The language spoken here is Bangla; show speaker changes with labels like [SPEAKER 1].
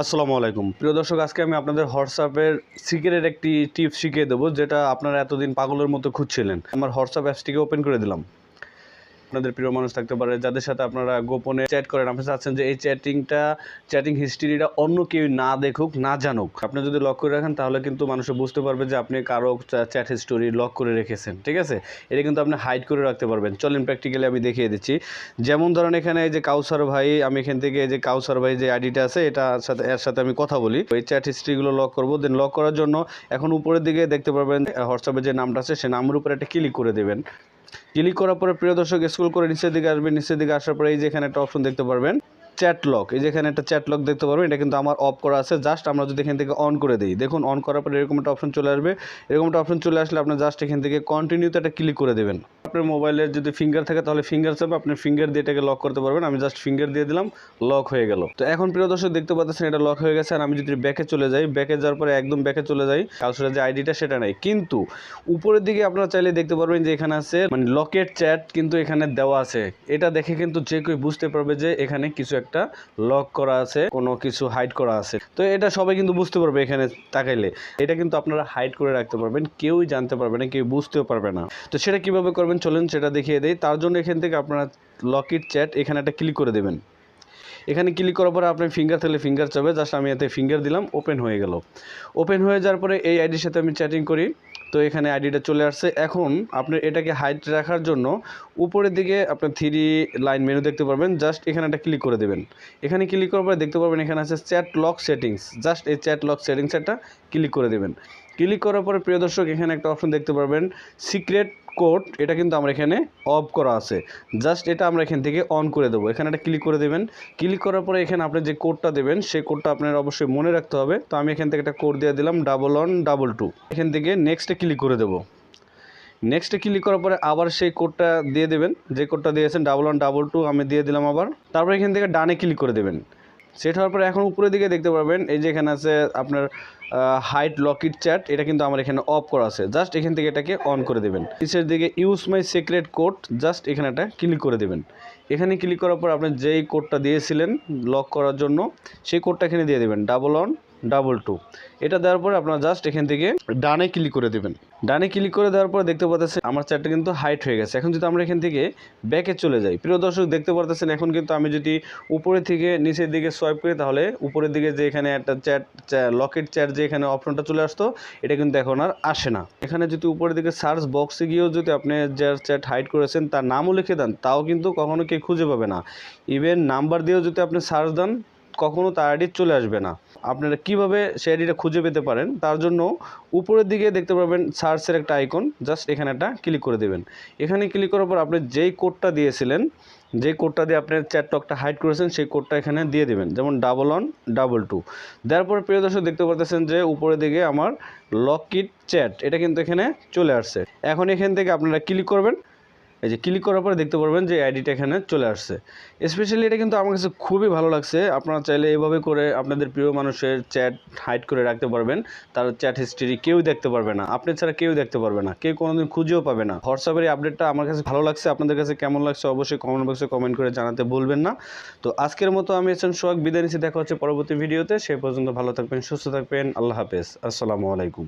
[SPEAKER 1] আসসালামু আলাইকুম। প্রিয় দর্শক, আজকে আমি আপনাদের হোয়াটসঅ্যাপের সিক্রেট একটি টিপস শিখিয়ে দেবো, যেটা আপনারা এতদিন পাগলের মতো খুঁজছিলেন। আমার হোয়াটসঅ্যাপ অ্যাপসটিকে ওপেন করে দিলাম। আপনাদের প্রিয় মানুষ থাকতে পারে, যাদের সাথে আপনারা গোপনে চ্যাট করেন। আপনি চাচ্ছেন যে এই চ্যাটিংটা চ্যাটিং হিস্ট্রিটা অন্য কেউ না দেখুক, না জানুক। আপনি যদি লক করে রাখেন, তাহলে কিন্তু মানুষ বুঝতে পারবে যে আপনি কারও চ্যাট হিস্টোরি লক করে রেখেছেন, ঠিক আছে? এটা কিন্তু আপনি হাইড করে রাখতে পারবেন। চলেন প্র্যাকটিক্যালি আমি দেখিয়ে দিচ্ছি। যেমন ধরেন এখানে এই যে কাউসার ভাই, আমি এখান থেকে এই যে কাউসার ভাই যে আইডিটা আছে, এটা সাথে, এর সাথে আমি কথা বলি। এই চ্যাট হিস্ট্রিগুলো লক করব দেন লক করার জন্য এখন উপরের দিকে দেখতে পারবেন হোয়াটসঅ্যাপে যে নামটা আছে, সে নামের উপরে একটা ক্লিক করে দেবেন। ক্লিক করার পরে প্রিয় দর্শক স্ক্রল করে নিচের দিকে আসবেন। নিচের দিকে আসার পরে এই যে এখানে একটা অপশন দেখতে পারবেন চ্যাট লক এই যে এখানে একটা চ্যাট লক দেখতে পারবেন, এটা কিন্তু আমার অফ করা আছে। জাস্ট আমরা যদি এখান থেকে অন করে দিই, দেখুন অন করার পরে এরকম একটা অপশন চলে আসবে। এরকম একটা অপশন চলে আসলে আপনি জাস্ট এখান থেকে কন্টিনিউতে একটা ক্লিক করে দেবেন। আপনার মোবাইলের যদি ফিঙ্গার থাকে, তাহলে ফিঙ্গার চাপে আপনি ফিঙ্গার দিয়ে এটাকে লক করতে পারবেন। আমি জাস্ট ফিঙ্গার দিয়ে দিলাম লক হয়ে গেল। তো এখন প্রিয় দর্শক, দেখতে পাচ্ছেন এটা লক হয়ে গেছে, আর আমি যদি ব্যাকে চলে যাই ব্যাকে যাওয়ার পরে একদম ব্যাকে চলে যাই কাউসারের যে আইডিটা সেটা নাই। কিন্তু উপরের দিকে আপনারা চাইলে দেখতে পারবেন যে এখানে আছে মানে লকেট চ্যাট কিন্তু এখানে দেওয়া আছে। এটা দেখে কিন্তু যে কেউ বুঝতে পারবে যে এখানে কিছু একটা লক করা আছে, কোনো কিছু হাইড করা আছে। তো এটা সবাই কিন্তু বুঝতে পারবে এখানে তাকাইলে। এটা কিন্তু আপনারা হাইড করে রাখতে পারবেন, কেউই জানতে পারবে না, কেউ বুঝতেও পারবে না। তো সেটা কীভাবে করবেন? চলুন, সেটা দেখিয়ে দেই। তার জন্য এখান থেকে আপনারা লকিট চ্যাট এখানে একটা ক্লিক করে দেবেন। এখানে ক্লিক করার পরে আপনি ফিঙ্গার থাকলে ফিঙ্গার চাবে। জাস্ট আমি এতে ফিঙ্গার দিলাম ওপেন হয়ে গেল। ওপেন হয়ে যাওয়ার পরে এই আইডির সাথে আমি চ্যাটিং করি। তো এখানে আইডিটা চলে আসছে। এখন আপনি এটাকে হাইট রাখার জন্য উপরের দিকে আপনি থ্রি লাইন মেনু দেখতে পারবেন। জাস্ট এখানে একটা ক্লিক করে দেবেন। এখানে ক্লিক করার পরে দেখতে পারবেন এখানে আছে চ্যাট লক সেটিংস জাস্ট এই চ্যাট লক সেটিংস একটা ক্লিক করে দেবেন। ক্লিক করার পরে প্রিয় দর্শক, এখানে একটা অপশন দেখতে পারবেন। সিক্রেট কোড, এটা কিন্তু আমরা এখানে অফ করা আছে। জাস্ট এটা আমরা এখান থেকে অন করে দেবো। এখানে একটা ক্লিক করে দেবেন। ক্লিক করার পরে এখানে আপনি যে কোডটা দেবেন, সেই কোডটা আপনার অবশ্যই মনে রাখতে হবে। তো আমি এখান থেকে একটা কোড দিয়ে দিলাম, ডাবল ওয়ান, ডাবল টু। এখান থেকে নেক্সটে ক্লিক করে দেবো। নেক্সটে ক্লিক করার পরে আবার সেই কোডটা দিয়ে দেবেন। যে কোডটা দিয়েছেন, ডাবল ওয়ান, ডাবল টু, আমি দিয়ে দিলাম আবার। তারপর এখান থেকে ডানে ক্লিক করে দেবেন। সেট হওয়ার পরে এখন উপরের দিকে দেখতে পারবেন, এই যে এখানে আছে আপনার হাইট লকিট চ্যাট এটা কিন্তু আমার এখানে অফ করা আছে। জাস্ট এখান থেকে এটাকে অন করে দেবেন। নিচের দিকে use my secret code just এখানে একটা ক্লিক করে দেবেন। এখানে ক্লিক করার পর আপনি যেই কোডটা দিয়েছিলেন লক করার জন্য, সেই কোডটা এখানে দিয়ে দেবেন। ডাবল ওয়ান ডাবল টু এটা দেওয়ার পরে আপনার জাস্ট এখান থেকে ডানে ক্লিক করে দেবেন। ডানে ক্লিক করে দেওয়ার পরে দেখতে পাচ্ছেন আমার চ্যাটটা কিন্তু হাইট হয়ে গেছে। এখন যদি আমরা এখান থেকে ব্যাকে চলে যাই, প্রিয় দর্শক দেখতে পারতেছেন এখন কিন্তু আমি যদি উপরে থেকে নিচের দিকে সোয়াইপ করি, তাহলে উপরের দিকে যে এখানে একটা চ্যাট লকেট চ্যাট যে এখানে অপশনটা চলে আসতো, এটা কিন্তু এখন আর আসে না। এখানে যদি উপরের দিকে সার্চ বক্সে গিয়েও যদি আপনি যার চ্যাট হাইড করেছেন, তার নামও লিখে দেন, তাও কিন্তু কখনো কেউ খুঁজে পাবে না। ইভেন নাম্বার দিয়েও যদি আপনি সার্চ দেন, কখনো তার আইডি চলে আসবে না। আপনারা কীভাবে সে আইডিটা খুঁজে পেতে পারেন, তার জন্য উপরের দিকে দেখতে পাবেন সার্চের একটা আইকন জাস্ট এখানে একটা ক্লিক করে দেবেন। এখানে ক্লিক করার পর আপনি যেই কোডটা দিয়েছিলেন যে কোডটা দিয়ে আপনি চ্যাট টকটা হাইড করেছেন, সেই কোডটা এখানে দিয়ে দেবেন। যেমন ডাবল ওয়ান ডাবল টু দেওয়ার পরে প্রিয় দর্শক, দেখতে পারতেছেন যে উপরের দিকে আমার লক কিট চ্যাট এটা কিন্তু এখানে চলে আসছে। এখন এখান থেকে আপনারা ক্লিক করবেন এই যে ক্লিক করার পরে দেখতে পারবেন যে আইডিটা এখানে চলে আসছে। স্পেশালি এটা কিন্তু আমার কাছে খুবই ভালো লাগছে। আপনারা চাইলে এভাবে করে আপনাদের প্রিয় মানুষের চ্যাট হাইড করে রাখতে পারবেন। তার চ্যাট হিস্ট্রি কেউ দেখতে পারবে না। আপনি ছাড়া কেউ দেখতে পারবে না। কেউ কোনোদিন খুঁজেও পাবে না। হোয়াটসঅ্যাপের আপডেটটা আমার কাছে ভালো লাগছে। আপনাদের কাছে কেমন লাগছে অবশ্যই কমেন্ট বক্সে কমেন্ট করে জানাতে ভুলবেন না। তো আজকের মতো আমি এসেন সোহাগ বিদায় নিচ্ছি। দেখা হচ্ছে পরবর্তী ভিডিওতে সেই পর্যন্ত ভালো থাকবেন, সুস্থ থাকবেন। আল্লাহ হাফেজ। আসসালামু আলাইকুম।